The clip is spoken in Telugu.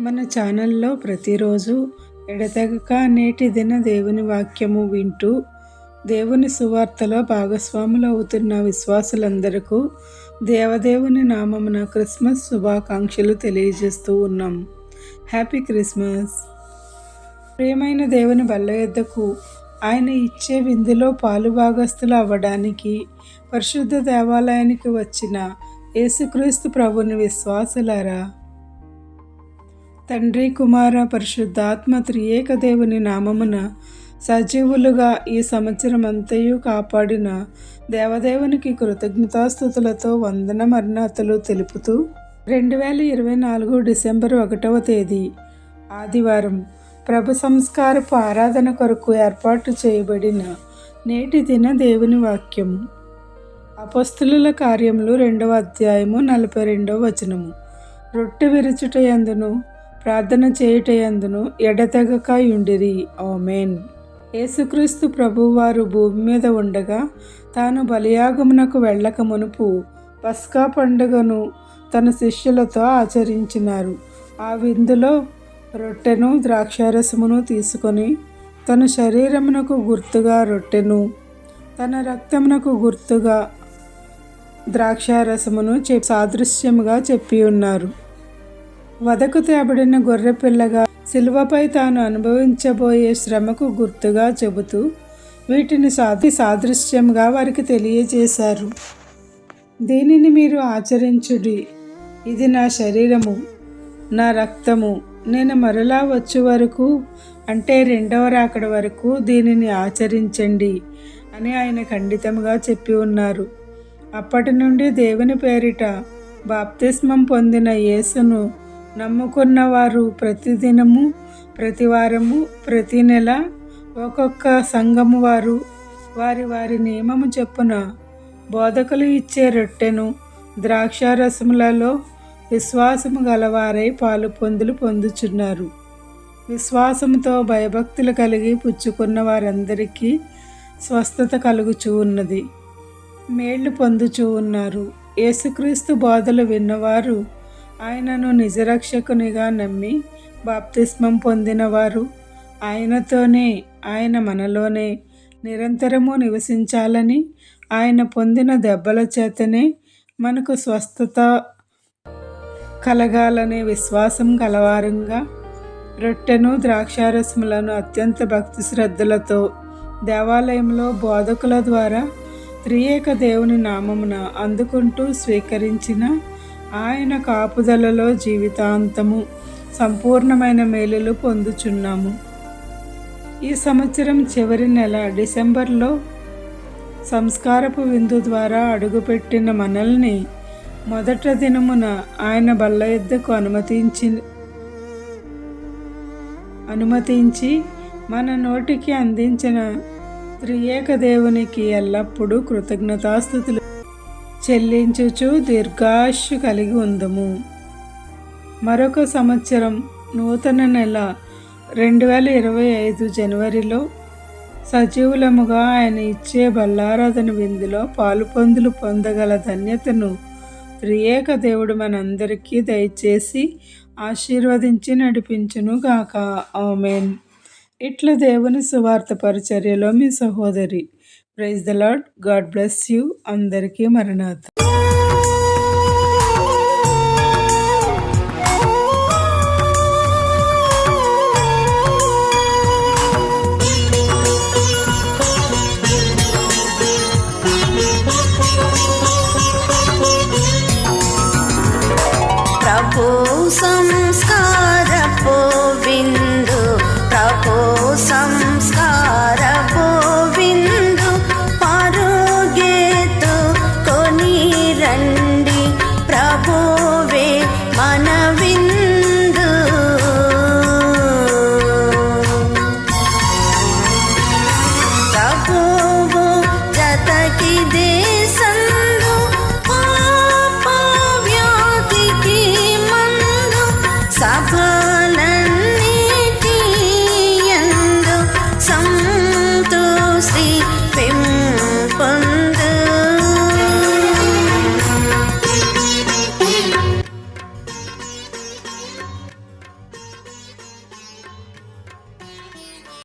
మన ఛానల్లో ప్రతిరోజు ఎడతెగక నేటి దిన దేవుని వాక్యము వింటూ దేవుని సువార్తలో భాగస్వాములు అవుతున్న విశ్వాసులందరకు దేవదేవుని నామమున క్రిస్మస్ శుభాకాంక్షలు తెలియజేస్తూ ఉన్నాం. Happy Christmas. ప్రియమైన దేవుని బల్ల యొద్దకు ఆయన ఇచ్చే విందులో పాలు భాగస్థులు అవ్వడానికి పరిశుద్ధ దేవాలయానికి వచ్చిన యేసుక్రీస్తు ప్రభుని విశ్వాసులారా తండ్రి కుమార పరిశుద్ధాత్మ త్రియేక దేవుని నామమున సజీవులుగా ఈ సంవత్సరం అంతయు కాపాడిన దేవదేవునికి కృతజ్ఞతాస్థుతులతో వందన మరణాతలు తెలుపుతూ రెండు వేల ఇరవై నాలుగు డిసెంబర్ ఒకటవ తేదీ ఆదివారం ప్రభు సంస్కారపు ఆరాధన కొరకు ఏర్పాటు చేయబడిన నేటి దిన దేవుని వాక్యము అపస్తుల కార్యములు రెండవ అధ్యాయము నలభై రెండవ వచనము. రొట్టె విరుచుట ఎందును ప్రార్థన చేయుటయందును ఎడతెగక యుండిరి ఓమెన్ యేసుక్రీస్తు ప్రభువారు భూమి మీద ఉండగా తాను బలియాగమునకు వెళ్ళక మునుపు పస్కా పండుగను తన శిష్యులతో ఆచరించినారు. ఆ విందులో రొట్టెను ద్రాక్షారసమును తీసుకొని తన శరీరమునకు గుర్తుగా రొట్టెను తన రక్తమునకు గుర్తుగా ద్రాక్షారసమును చె సాదృశ్యముగా చెప్పి ఉన్నారు వదకు తేబడిన గొర్రెపిల్లగా శిలువపై తాను అనుభవించబోయే శ్రమకు గుర్తుగా చెబుతూ వీటిని సాధి సాదృశ్యంగా వారికి తెలియజేశారు. దీనిని మీరు ఆచరించుడి. ఇది నా శరీరము నా రక్తము. నేను మరలా వచ్చే వరకు అంటే రెండవ రాకడ వరకు దీనిని ఆచరించండి అని ఆయన ఖండితంగా చెప్పి ఉన్నారు. అప్పటి నుండి దేవుని పేరిట బాప్తిస్మం పొందిన యేసును నమ్ముకున్న వారు ప్రతిదినము ప్రతివారము ప్రతి నెల ఒక్కొక్క సంఘము వారు వారి వారి నియమము చెప్పున బోధకులు ఇచ్చే రొట్టెను ద్రాక్షారసములలో విశ్వాసము గలవారై పాలు పొందులు పొందుచున్నారు. విశ్వాసంతో భయభక్తులు కలిగి పుచ్చుకున్న వారందరికీ స్వస్థత కలుగుచూ ఉన్నది. మేళ్ళు పొందుచూ ఉన్నారు. యేసుక్రీస్తు బోధలు విన్నవారు ఆయనను నిజరక్షకునిగా నమ్మి బాప్తిస్మం పొందినవారు. ఆయనతోనే ఆయన మనలోనే నిరంతరము నివసించాలని ఆయన పొందిన దెబ్బల చేతనే మనకు స్వస్థత కలగాలనే విశ్వాసం కలవారంగా రొట్టెను ద్రాక్షారసములను అత్యంత భక్తి శ్రద్ధలతో దేవాలయంలో బోధకుల ద్వారా త్రియేక దేవుని నామమున అందుకుంటూ స్వీకరించిన ఆయన కాపుదలలో జీవితాంతము సంపూర్ణమైన మేలులు పొందుచున్నాము. ఈ సంవత్సరం చివరి నెల డిసెంబర్లో సంస్కారపు విందు ద్వారా అడుగుపెట్టిన మనల్ని మొదట దినమున ఆయన బల్ల యుద్ధకు అనుమతించి అనుమతించి మన నోటికి అందించిన త్రియేక దేవునికి ఎల్లప్పుడూ కృతజ్ఞతాస్థుతులు చెల్లించుచు దీర్ఘాశు కలిగి ఉందము. మరొక సంవత్సరం నూతన నెల రెండు వేల ఇరవై ఐదు జనవరిలో సజీవులముగా ఆయన ఇచ్చే బల్లారాధన విందులో పాలుపొందులు పొందగల ధన్యతను త్రియేక దేవుడు మనందరికీ దయచేసి ఆశీర్వదించి నడిపించును గాక ఆమెన్. ఇట్ల దేవుని సువార్త పరిచర్యలో మీ సహోదరి praise the Lord God bless you అందరికీ మరణాథ some ती दे